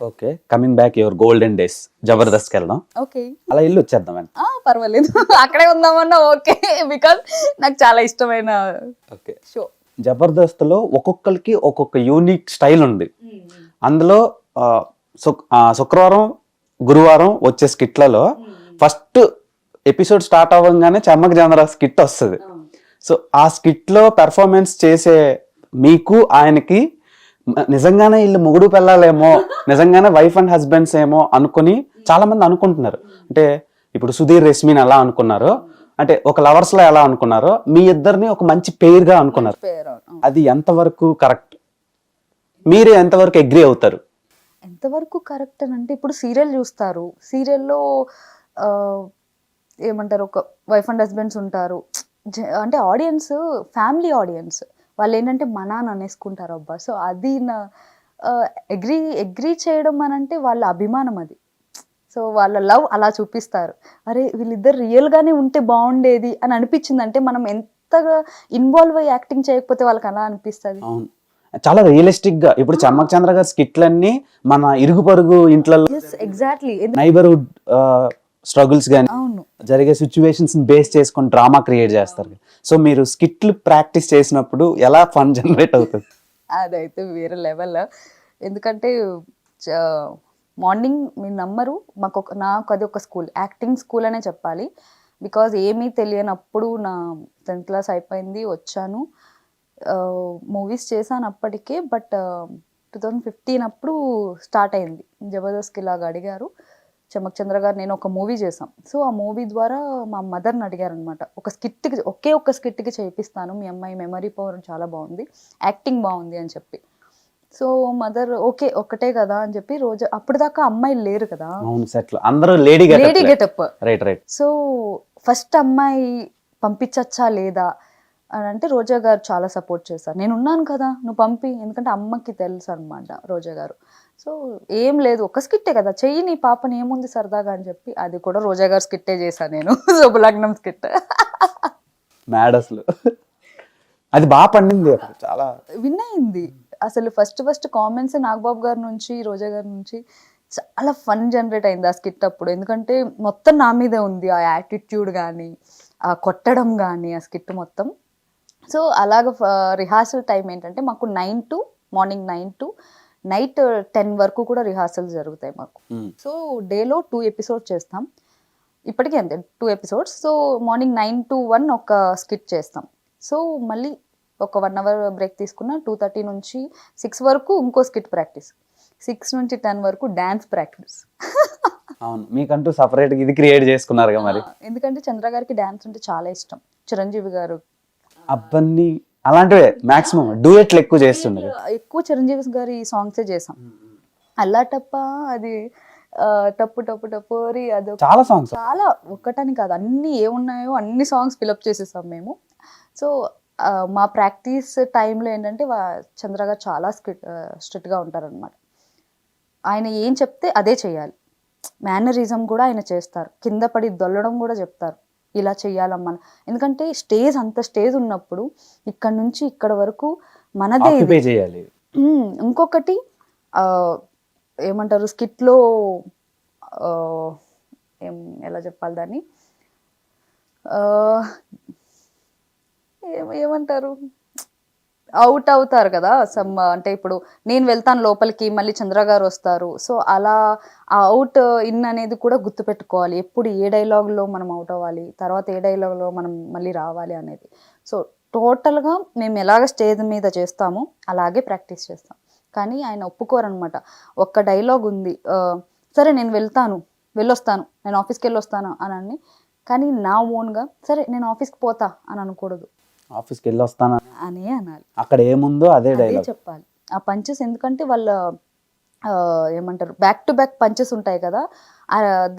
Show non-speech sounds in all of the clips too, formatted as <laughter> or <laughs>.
Okay coming back your golden days Jabardasth వెళ్దాం. Okay అలా ఇల్లు వచ్చేద్దాం అండి పర్వాలేదు. అక్కడే ఉందామన్నా ఓకే బికాస్ నాకు చాలా ఇష్టమైన ఓకే షో జబర్దస్త్లో ఒక్కొక్కరికి ఒక్కొక్క యూనిక్ స్టైల్ ఉంది. అందులో ఆ, శుక్- ఆ, శుక్రవారం గురువారం వచ్చే స్కిట్లలో ఫస్ట్ ఎపిసోడ్ స్టార్ట్ అవ్వగానే చమ్మక్ చంద్ర స్కిట్ వస్తుంది. సో ఆ స్కిట్లో పెర్ఫార్మెన్స్ చేసే మీకు ఆయనకి నిజంగానే వీళ్ళు మొగుడు పెళ్ళాలేమో నిజంగానే వైఫ్ అండ్ హస్బెండ్స్ ఏమో అనుకుని చాలా మంది అనుకుంటున్నారు. అంటే ఇప్పుడు సుధీర్ రెస్మిన్ ఎలా అనుకున్నారు? అంటే ఒక లవర్స్లో ఎలా అనుకున్నారో? మీ ఇద్దరిని ఒక మంచి పేర్గా అనుకున్నారు అది ఎంతవరకు కరెక్ట్ మీరు ఎంతవరకు అగ్రి అవుతారు? ఎంతవరకు కరెక్ట్ అని అంటే ఇప్పుడు సీరియల్ చూస్తారు. సీరియల్లో ఏమంటారు ఒక వైఫ్ అండ్ హస్బెండ్స్ ఉంటారు. అంటే ఆడియన్స్ ఫ్యామిలీ ఆడియన్స్ వాళ్ళు ఏంటంటే మన అని అనేసుకుంటారు అబ్బా. సో అది నా అగ్రి అగ్రి చేయడం అని అంటే వాళ్ళ అభిమానం అది. సో వాళ్ళ లవ్ అలా చూపిస్తారు. అరే వీళ్ళిద్దరు రియల్గానే ఉంటే బాగుండేది అని అనిపించింది అంటే మనం ఎంతగా ఇన్వాల్వ్ అయ్యి యాక్టింగ్ చేయకపోతే వాళ్ళకి అలా అనిపిస్తుంది? అవును. చాలా రియలిస్టిక్గా ఇప్పుడు చమ్మక్ చంద్ర గారి స్కిట్లన్నీ మన ఇరుగు పరుగు ఇంట్లలో ఎస్ ఎగ్జాక్ట్లీ నైబర్హుడ్ స్ట్రగుల్స్ కానీ జరిగే సిచ్యువేషన్స్ బేస్ చేసుకొని డ్రామా క్రియేట్ చేస్తారు. సో మీరు స్కిట్లు ప్రాక్టీస్ చేసినప్పుడు ఎలా ఫన్ జనరేట్ అవుతుంది? అదైతే వేరే లెవెల్ ఎందుకంటే మార్నింగ్ మీ నమ్మరు. మాకు ఒక నాకు అది ఒక స్కూల్ యాక్టింగ్ స్కూల్ అనే చెప్పాలి. బికాజ్ ఏమీ తెలియనప్పుడు నా టెన్త్ క్లాస్ అయిపోయింది వచ్చాను. మూవీస్ చేశాను అప్పటికే బట్ టూ థౌజండ్ ఫిఫ్టీన్ అప్పుడు స్టార్ట్ అయింది. జబర్దస్త్కి ఇలాగ అడిగారు. చమక్ చంద్ర గారు నేను ఒక మూవీ చేశాం. సో ఆ మూవీ ద్వారా మా మదర్ని అడిగారు అనమాట ఒక స్కిట్కి ఒకే ఒక్క స్కిట్కి చేపిస్తాను మీ అమ్మాయి మెమరీ పవర్ చాలా బాగుంది యాక్టింగ్ బాగుంది అని చెప్పి. సో మదర్ ఓకే ఒక్కటే కదా అని చెప్పి రోజు అప్పుడు దాకా అమ్మాయిలు లేరు కదా. అందరూ lady lady getup. Right right. So first అమ్మాయి పంపించచ్చా లేదా అని అంటే రోజా గారు చాలా సపోర్ట్ చేశారు. నేను ఉన్నాను కదా నువ్వు పంపి. ఎందుకంటే అమ్మకి తెలుసు అనమాట రోజా గారు. సో ఏం లేదు. ఒక స్కిట్టే కదా. చెయ్యి నీ పాపని ఏముంది సరదాగా అని చెప్పి అది కూడా రోజా గారు స్కిట్టే చేశాను నేను. <laughs> శుభలగ్నం స్కిట్. మ్యాడ్ అసలు. అది బాగా పండింది చాలా. విన్ అయింది. అసలు ఫస్ట్ ఫస్ట్ కామెంట్స్ నాగబాబు గారి నుంచి రోజా గారి నుంచి చాలా ఫన్ జనరేట్ అయింది ఆ స్కిట్ అప్పుడు. ఎందుకంటే మొత్తం నా మీదే ఉంది ఆ యాటిట్యూడ్ కానీ ఆ కొట్టడం కానీ ఆ స్కిట్ మొత్తం. సో అలాగ రిహార్సల్ టైం ఏంటంటే మాకు nine to morning nine to night ten వరకు కూడా రిహార్సల్స్ జరుగుతాయి మాకు. మ్మ్. సో డేలో టూ ఎపిసోడ్ చేస్తాం. ఇప్పటికీ అంతే two episodes. So morning nine to one ఒక స్కిట్ చేస్తాం. సో మళ్ళీ ఒక వన్ అవర్ బ్రేక్ తీసుకున్న టూ థర్టీ నుంచి సిక్స్ వరకు ఇంకో స్కిట్ ప్రాక్టీస్. సిక్స్ నుంచి టెన్ వరకు డ్యాన్స్ ప్రాక్టీస్. అవును మీకంటూ సపరేట్ ఇది క్రియేట్ చేసుకున్నారుగా మరి. ఎందుకంటే చంద్ర గారికి డ్యాన్స్ అంటే చాలా ఇష్టం. చిరంజీవి గారు అబ్బన్ని అలాంటివే మాక్సిమం. డూయెట్లు ఎక్కువ చేస్తుండరు ఎక్కువ చిరంజీవి గారి సాంగ్సే చేసాం అల్లా టప్ప అది టప్పు టప్పు టపోరి అది చాలా సాంగ్స్ చాలా ఒక్కటని కాదు అన్ని ఏమున్నాయో అన్ని సాంగ్స్ ఫిలప్ చేసేసాం మేము. సో మా ప్రాక్టీస్ టైంలో ఏంటంటే చంద్ర గారు చాలా స్ట్రిక్ట్ స్ట్రిక్ట్గా ఉంటారనమాట ఆయన ఏం చెప్తే అదే చేయాలి. మేనరిజం కూడా ఆయన చేస్తారు. కింద పడి దొల్లడం కూడా చెప్తారు. ఇలా చెయ్యాలమ్మా అని. ఎందుకంటే స్టేజ్ అంత స్టేజ్ ఉన్నప్పుడు ఇక్కడ నుంచి ఇక్కడ వరకు మనదే చేయాలి. ఇంకొకటి ఆ, ఏమంటారు స్కిట్లో ఆ, ఏం ఎలా చెప్పాలి దాన్ని ఏమంటారు అవుట్ అవుతారు కదా సమ్ అంటే ఇప్పుడు నేను వెళ్తాను లోపలికి మళ్ళీ చంద్ర గారు వస్తారు. సో అలా ఆ అవుట్ ఇన్ అనేది కూడా గుర్తుపెట్టుకోవాలి. ఎప్పుడు ఏ డైలాగ్లో మనం అవుట్ అవ్వాలి తర్వాత ఏ డైలాగ్లో మనం మళ్ళీ రావాలి అనేది. సో టోటల్గా మేము ఎలాగ స్టేజ్ మీద చేస్తామో అలాగే ప్రాక్టీస్ చేస్తాం. కానీ ఆయన ఒప్పుకోరనమాట. ఒక్క డైలాగ్ ఉంది సరే నేను వెళ్తాను వెళ్ళొస్తాను నేను ఆఫీస్కి వెళ్ళొస్తాను అని అని కానీ నా ఓన్గా సరే నేను ఆఫీస్కి పోతా అని అనకూడదు. ఆఫీస్కి వెళ్ళి వస్తాను అనే అనాలి. అక్కడ ఏముందో అదే డైలాగ్. చెప్పాలి. ఆ పంచెస్ ఎందుకంటే వాళ్ళ ఏమంటారు బ్యాక్ టు బ్యాక్ పంచెస్ ఉంటాయి కదా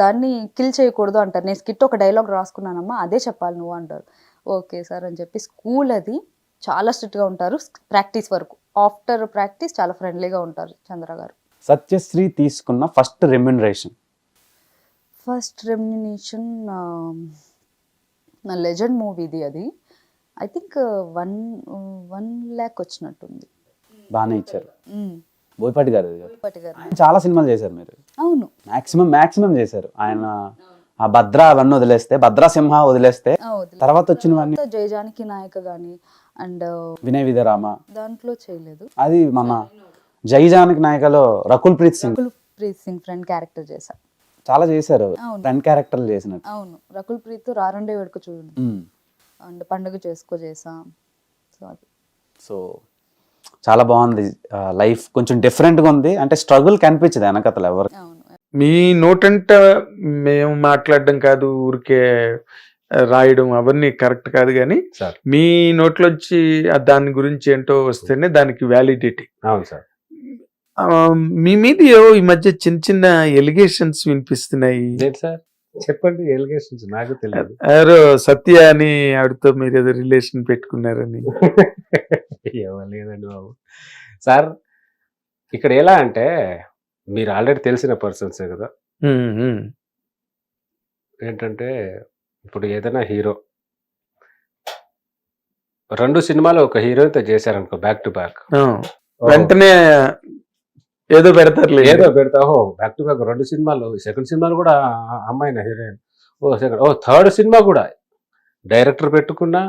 దాన్ని కిల్ చేయకూడదు అంటారు. నేను స్కిట్ ఒక డైలాగ్ రాసుకున్నానమ్మా అదే చెప్పాలి నువ్వు అంటారు. ఓకే సార్ అని చెప్పి స్కూల్ అది చాలా స్ట్రిక్ట్గా ఉంటారు. ప్రాక్టీస్ వరకు ఆఫ్టర్ ప్రాక్టీస్ చాలా ఫ్రెండ్లీగా ఉంటారు చంద్ర గారు. సత్యశ్రీ తీసుకున్న ఫస్ట్ రెమ్యునరేషన్. ఫస్ట్ రెమ్యునేషన్ నా లెజెండ్ మూవీది అది. I think one one lakh వచ్చినట్టుంది. బాగానే ఇచ్చారు. బోయపాటి గారు ఆయన చాలా సినిమాలు చేశారు మీరు. అవును. మాక్సిమం మాక్సిమం చేశారు. ఆయన ఆ భద్ర అవన్నీ వదిలేస్తే భద్రా సింహ వదిలేస్తే. తర్వాత వచ్చినవన్నీ జయజానకి నాయక కానీ అండ్ వినయ్ విధరామ. దాంట్లో చేయలేదు. అది మన జై జానకి నాయకలో రకుల్ ప్రీత్ సింగ్. రకుల్ ప్రీత్ సింగ్ ఫ్రెండ్ క్యారెక్టర్ చేశా. చాలా చేశారు. ఫ్రెండ్ క్యారెక్టర్లు చేసినట్టు. అవును. రకుల్ ప్రీత్ రారండే వేడుక చూడండి. అండ్ పండుగ చేసుకో చేసా. సో అది. సో చాలా బాగుంది. లైఫ్ కొంచెం డిఫరెంట్గా ఉంది. అంటే స్ట్రగుల్ కనిపించదు వెనకతలు ఎవరు మీ నోటంట మేము మాట్లాడడం కాదు ఊరికే రాయడం అవన్నీ కరెక్ట్ కాదు కానీ సార్. మీ నోట్లోంచి దాని గురించి ఏంటో వస్తేనే దానికి వ్యాలిడిటీ. అవును సార్. మీ మీద ఏవో ఈ మధ్య చిన్న చిన్న ఎలిగేషన్స్ వినిపిస్తున్నాయి. సార్? చెప్పండి ఎలిగేషన్స్ నాకు తెలియదు. ఎవరో సత్య అని ఆవిడతో మీరు ఏదో రిలేషన్ పెట్టుకున్నారని. లేదండి బాబు. సార్ ఇక్కడ ఎలా అంటే మీరు ఆల్రెడీ తెలిసిన పర్సన్సే కదా. ఏంటంటే ఇప్పుడు ఏదైనా హీరో రెండు సినిమాలు ఒక హీరోతో చేశారనుకో బ్యాక్ టు బ్యాక్ వెంటనే ఏదో పెడతారు ఏదో పెడతా. ఓ బ్యాక్ టు బ్యాక్ రెండు సినిమాలు. సెకండ్ సినిమాలు కూడా అమ్మాయిన హీరోయిన్ ఓ సెకండ్ ఓ థర్డ్ సినిమా కూడా. డైరెక్టర్ పెట్టుకున్నా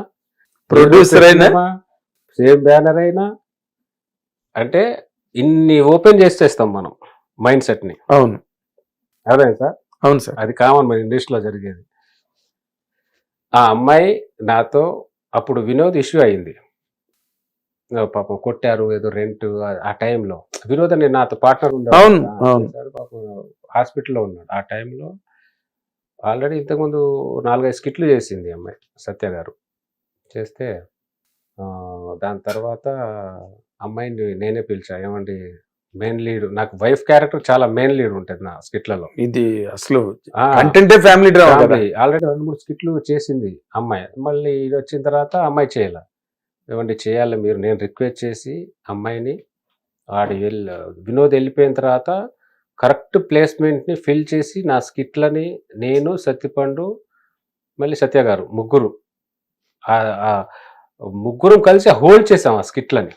ప్రొడ్యూసర్ అయినా? సేమ్ బ్యానర్ అయినా. అంటే ఇన్ని ఓపెన్ చేసేస్తాం మనం మైండ్ సెట్ని అవును. అదే సార్? అవును సార్. అది కామన్ మన ఇండస్ట్రీలో జరిగేది. ఆ అమ్మాయి నాతో అప్పుడు వినోద్ ఇష్యూ అయింది. పాపం కొట్టారు ఏదో రెంట్ ఆ టైంలో. వినోద్ అని నాతో పార్ట్నర్ అవును. పాపం హాస్పిటల్లో ఉన్నాడు. ఆ టైంలో ఆల్రెడీ ఇంతకుముందు నాలుగైదు స్కిట్లు చేసింది అమ్మాయి సత్య గారు. చేస్తే దాని తర్వాత అమ్మాయిని నేనే పిలిచా. ఏమండి మెయిన్ లీడ్ నాకు వైఫ్ క్యారెక్టర్ చాలా మెయిన్ లీడ్ ఉంటుంది నా స్కిట్లలో. ఇది అసలు కంటెంటే ఫ్యామిలీ ఆల్రెడీ రెండు మూడు స్కిట్లు చేసింది అమ్మాయి. మళ్ళీ ఇది వచ్చిన తర్వాత అమ్మాయి చేయాల. ఏమండి చేయాలి మీరు? నేను రిక్వెస్ట్ చేసి అమ్మాయిని ఆడి వెళ్ళి వినోద్ వెళ్ళిపోయిన తర్వాత కరెక్ట్ ప్లేస్మెంట్ని ఫిల్ చేసి నా స్కిట్లని నేను సత్యపండు మళ్ళీ సత్య గారు ముగ్గురు ముగ్గురం కలిసి హోల్డ్ చేసాం ఆ స్కిట్లని.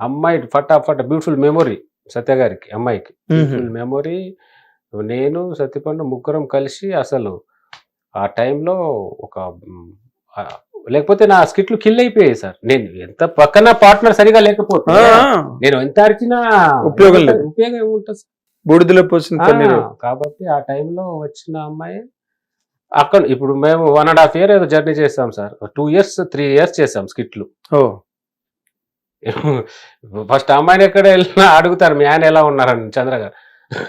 అమ్మాయి ఫటాఫట్ బ్యూటిఫుల్ మెమొరీ సత్య గారికి అమ్మాయికి. బ్యూటిఫుల్ మెమొరీ నేను సత్యపండు ముగ్గురం కలిసి అసలు ఆ టైంలో ఒక లేకపోతే నా స్కిట్లు కిల్ అయిపోయాయి సార్. నేను ఎంత పక్కన పార్ట్నర్ సరిగా లేకపోతే నేను ఎంత అరిచినా ఉపయోగం లేదు. ఉపయోగం ఏముంటుంది? బూడిదలో పోసిన కాబట్టి ఆ టైంలో వచ్చిన అమ్మాయి అక్కడ ఇప్పుడు మేము వన్ అండ్ హాఫ్ ఇయర్ ఏదో జర్నీ చేసాం sir. Two years three years చేసాం స్కిట్లు. ఫస్ట్ <laughs> అమ్మాయిని ఎక్కడ వెళ్ళినా అడుగుతారు మీ ఆయన ఎలా ఉన్నారని చంద్ర గారు.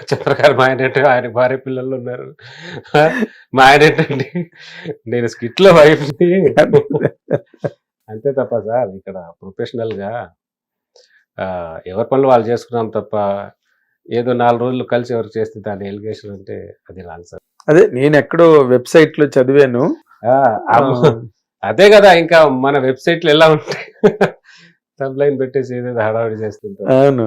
చంద్ర గారు మా ఆయన ఏంటి ఆయన భార్య పిల్లలు ఉన్నారు. మా ఆయన ఏంటండి నేను స్కిట్లో వైఫ్ అంతే తప్ప సార్ ఇక్కడ ప్రొఫెషనల్గా ఆ, ఎవరి పనులు వాళ్ళు చేసుకున్నాం తప్ప ఏదో నాలుగు రోజులు కలిసి ఎవరు చేస్తే దాని ఎలిగేషన్ అంటే అది రాదు సార్. అదే నేను ఎక్కడో వెబ్సైట్లో చదివాను. అదే కదా ఇంకా మన వెబ్సైట్లో ఎలా ఉంటాయి సబ్ లైన్ పెట్టేసి ఏదేదో హడావిడి చేస్తుంటారు. అవును.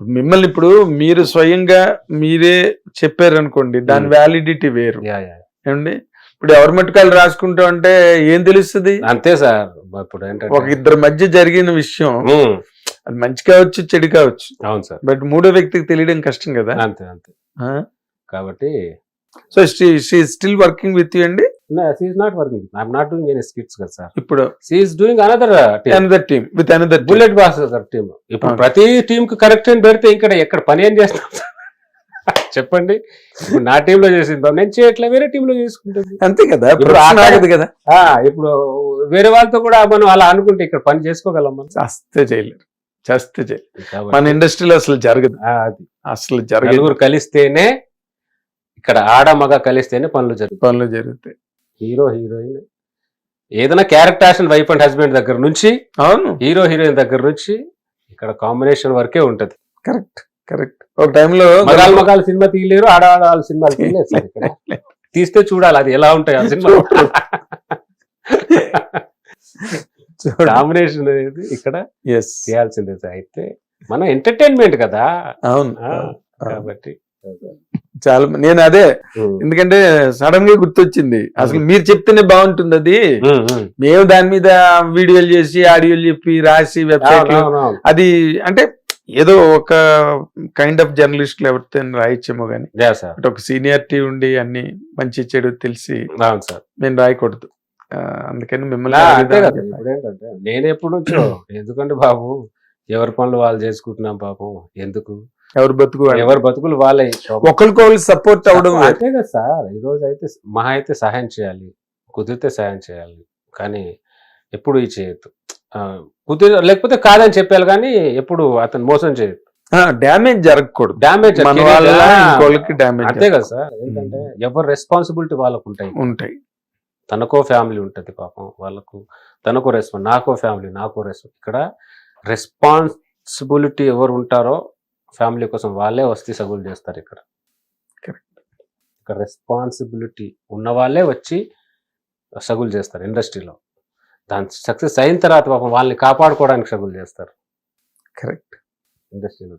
మిమ్మల్ని ఇప్పుడు మీరు స్వయంగా మీరే చెప్పారు అనుకోండి దాని. వ్యాలిడిటీ వేరు. Yeah, yeah. ఏమండి? ఇప్పుడు ఎవరి మట్టుకాలు రాసుకుంటాం అంటే ఏం తెలుస్తుంది? అంతే సార్. ఇప్పుడు ఒక ఇద్దరి మధ్య జరిగిన విషయం. ఉమ్, అది మంచి కావచ్చు చెడు కావచ్చు. అవును సార్. బట్ మూడో వ్యక్తికి తెలియడం కష్టం కదా? అంతే అంతే. కాబట్టి so still working with you అండి not working I'm not doing any skits కదా సార్ ఇప్పుడు she's doing another another team with another bullet boss team ఇప్పుడు. ప్రతి టీం కి కరెక్ట్ అని పెడితే ఇక్కడ ఎక్కడ పని ఏం చేస్తాం? చెప్పండి. ఇప్పుడు నా టీంలో చేసింది నేను చేయట్లే వేరే టీంలో చేసుకుంటుంది. అంతే కదా ఇప్పుడు కదా. ఇప్పుడు వేరే వాళ్ళతో కూడా మనం అలా అనుకుంటే ఇక్కడ పని చేసుకోగలం మనం. చేస్తే చేయలేరు చేస్తే కాబట్టి, మన ఇండస్ట్రీలో అసలు జరగదు. అసలు జరగదు. కలిస్తేనే ఇక్కడ ఆడ మగ కలిస్తేనే పనులు జరుగుతాయి. పనులు జరుగుతాయి. Hero heroine. ఏదైనా character action wife and husband దగ్గర నుంచి అవును. హీరో హీరోయిన్ దగ్గర నుంచి ఇక్కడ కాంబినేషన్ వరకే ఉంటది. Correct correct. ఒక టైంలో మగాళ్ళు మగాళ్ళు సినిమా తీయలేరు ఆడవాళ్ళ సినిమాలు తీయలేదు సార్ ఇక్కడ. తీస్తే చూడాలి అది ఎలా ఉంటాయి ఆ సినిమా. కాంబినేషన్ అనేది ఇక్కడ చేయాల్సిందే అయితే మనం ఎంటర్టైన్మెంట్ కదా. అవును. కాబట్టి చాలా నేను అదే ఎందుకంటే సడన్గా గుర్తొచ్చింది. అసలు మీరు చెప్తేనే బాగుంటుంది అది. మేము దాని మీద వీడియోలు చేసి ఆడియోలు చెప్పి రాసి వెబ్సైట్. అది అంటే ఏదో ఒక కైండ్ ఆఫ్ జర్నలిస్ట్లు ఎవరితో రాయొచ్చేమో కానీ ఒక సీనియారిటీ ఉండి అన్ని మంచి చెడు తెలిసి మేము రాయకూడదు. అందుకని మిమ్మల్ని నేను ఎప్పుడు ఎందుకంటే బాబు ఎవరి పనులు వాళ్ళు చేసుకుంటున్నాం పాపం. ఎందుకు? ఎవరు బతుకు. ఎవరి బతుకులు వాళ్ళే ఒకరికొకరు సపోర్ట్ అవడం. అంతే కదా సార్. ఈ రోజు అయితే మహా అయితే సహాయం చేయాలి. కుదిరితే సహాయం చేయాలి. కానీ ఎప్పుడు ఈ చేయొద్దు. కుదిరి లేకపోతే కాదని చెప్పాలి కానీ ఎప్పుడు అతను మోసం చేయొద్దు. డ్యామేజ్ జరగకూడదు. డ్యామేజ్ డ్యామేజ్ అంతే కదా సార్. ఏంటంటే ఎవరి రెస్పాన్సిబిలిటీ వాళ్ళకు ఉంటాయి. ఉంటాయి. తనకో ఫ్యామిలీ ఉంటుంది పాపం. వాళ్ళకు తనకో రెస్పాన్స్ నాకో ఫ్యామిలీ నాకో రెస్పాన్స్ ఇక్కడ రెస్పాన్సిబిలిటీ ఎవరు ఉంటారో ఫ్యామిలీ కోసం వాళ్ళే వస్తీ సగులు చేస్తారు ఇక్కడ. ఇక్కడ రెస్పాన్సిబిలిటీ ఉన్న వాళ్ళే వచ్చి సగులు చేస్తారు ఇండస్ట్రీలో దాని సక్సెస్ అయిన తర్వాత పాపం వాళ్ళని కాపాడుకోవడానికి సగులు చేస్తారు. కరెక్ట్ ఇండస్ట్రీలో